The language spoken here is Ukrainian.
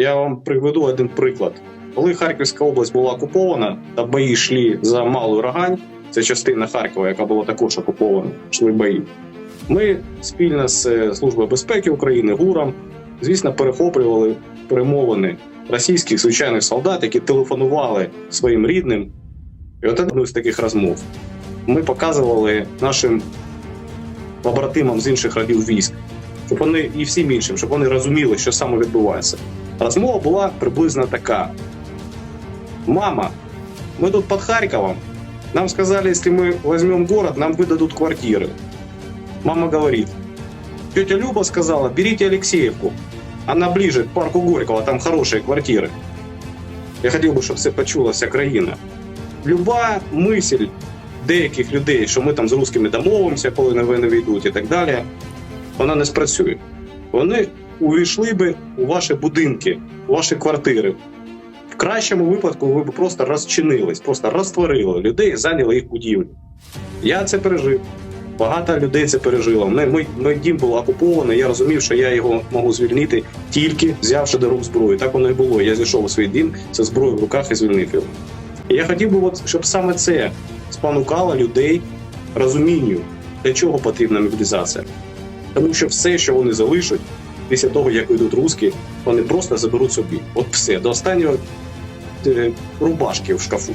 Я вам приведу один приклад. Коли Харківська область була окупована та бої йшли за Малу Рогань, це частина Харкова, яка була також окупована, йшли бої. Ми спільно з е, Службою безпеки України ГУРом, звісно, перехоплювали перемовини російських звичайних солдат, які телефонували своїм рідним. І от одну з таких розмов ми показували нашим побратимам з інших родів військ, щоб вони і всім іншим, щоб вони розуміли, що саме відбувається. Розмова була приблизно така: Мама, мы тут под Харьковом. Нам сказали, если мы возьмем город, нам выдадут квартиры. Мама говорит, тетя Люба сказала, берите Алексеевку. Она ближе к парку Горького, там хорошие квартиры. Я хотів би, щоб це почула вся країна. Люба мисль деяких людей, що ми там з русскими домовимося, коли на війни війдуть і так далі, вона не спрацює. Вони увійшли би у ваші будинки, у ваші квартири. В кращому випадку ви б просто розчинились, просто розтворили людей, зайняли їх будівлю. Я це пережив. Багато людей це пережило. Мій, мій дім був окупований. Я розумів, що я його можу звільнити тільки взявши до рук зброю. Так воно і було. Я зійшов у свій дім зі зброєю в руках і звільнив його. І я хотів би, от, щоб саме це спонукало людей розумінню, для чого потрібна мобілізація. Тому що все, що вони залишать після того, як вийдуть руски, вони просто заберуть собі. От все, до останнього е, рубашки в шкафу.